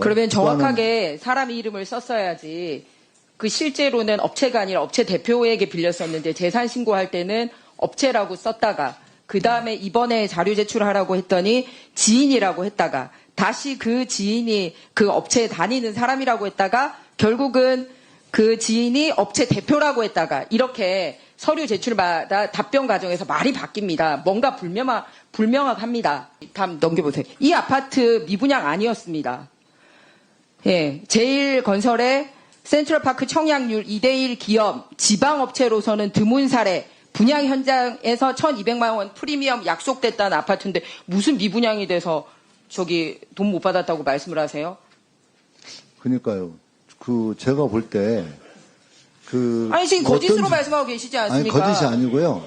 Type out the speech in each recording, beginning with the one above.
그러면 정확하게 사람 이름을 썼어야지. 그 실제로는 업체가 아니라 업체 대표에게 빌렸었는데 재산 신고할 때는 업체라고 썼다가 그 다음에 이번에 자료 제출하라고 했더니 지인이라고 했다가 다시 그 지인이 그 업체에 다니는 사람이라고 했다가 결국은 그 지인이 업체 대표라고 했다가 이렇게 서류 제출마다 답변 과정에서 말이 바뀝니다. 뭔가 불명하, 불명확합니다. 다음 넘겨보세요. 이 아파트 미분양 아니었습니다. 예, 제일건설의 센트럴파크 청약률 2대1 기업 지방업체로서는 드문 사례 분양 현장에서 1200만 원 프리미엄 약속됐다는 아파트인데 무슨 미분양이 돼서 저기 돈 못 받았다고 말씀을 하세요? 그러니까요. 그 제가 볼 때 그 아니 지금 거짓으로 어떤- 말씀하고 계시지 아니 않습니까? 거짓이 아니고요.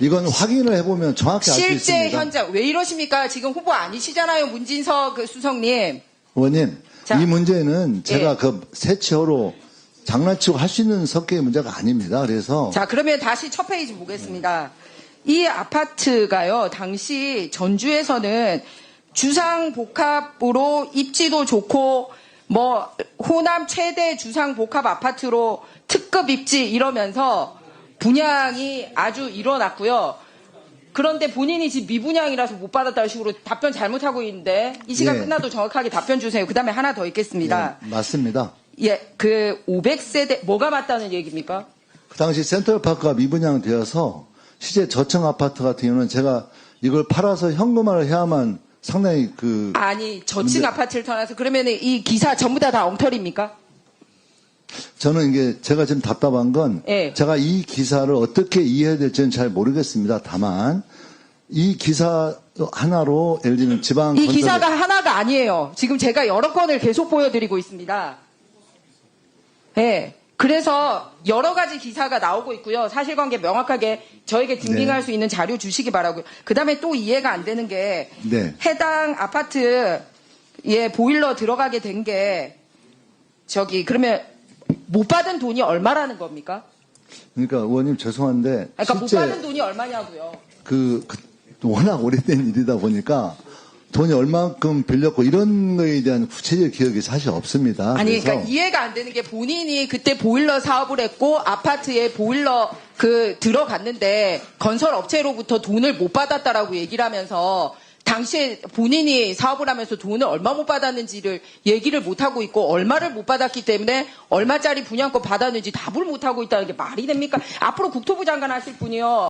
이건 확인을 해보면 정확히 알수 실제 있습니다. 현장 왜 이러십니까? 지금 후보 아니시잖아요, 문진석 그 수석님. 의원님, 자. 이 문제는 제가 예. 그 세치어로 장난치고 할 수 있는 성격의 문제가 아닙니다. 그래서 자, 그러면 다시 첫 페이지 보겠습니다. 이 아파트가요, 당시 전주에서는 주상복합으로 입지도 좋고, 뭐, 호남 최대 주상복합 아파트로 특급 입지 이러면서 분양이 아주 일어났고요. 그런데 본인이 지금 미분양이라서 못 받았다는 식으로 답변 잘못하고 있는데, 이 시간 예. 끝나도 정확하게 답변 주세요. 그 다음에 하나 더 있겠습니다. 예, 맞습니다. 예, 그 500세대, 뭐가 맞다는 얘기입니까? 그 당시 센트럴파크가 미분양되어서 시제 저층 아파트 같은 경우는 제가 이걸 팔아서 현금화를 해야만 상당히 그 아니 저층 근데- 아파트를 떠나서 그러면 이 기사 전부 다 다 엉터리입니까? 저는 이게 제가 지금 답답한 건 예. 제가 이 기사를 어떻게 이해해야 될지는 잘 모르겠습니다. 다만 이 기사 하나로 예를 들면 지방 이 건설에- 기사가 하나가 아니에요. 지금 제가 여러 건을 계속 보여드리고 있습니다. 예. 그래서 여러 가지 기사가 나오고 있고요. 사실관계 명확하게 저에게 증빙할 네. 수 있는 자료 주시기 바라고요. 그 다음에 또 이해가 안 되는 게 네. 해당 아파트에 보일러 들어가게 된 게 저기 그러면 못 받은 돈이 얼마라는 겁니까? 그러니까 의원님 죄송한데 그러니까 못 받은 돈이 얼마냐고요. 그, 그 워낙 오래된 일이다 보니까 돈이 얼마큼 빌렸고 이런 거에 대한 구체적 기억이 사실 없습니다. 아니, 그러니까 이해가 안 되는 게 본인이 그때 보일러 사업을 했고 아파트에 보일러 그 들어갔는데 건설 업체로부터 돈을 못 받았다라고 얘기를 하면서 당시에 본인이 사업을 하면서 돈을 얼마 못 받았는지를 얘기를 못 하고 있고 얼마를 못 받았기 때문에 얼마짜리 분양권 받았는지 답을 못 하고 있다는 게 말이 됩니까? 앞으로 국토부 장관 하실 분이요.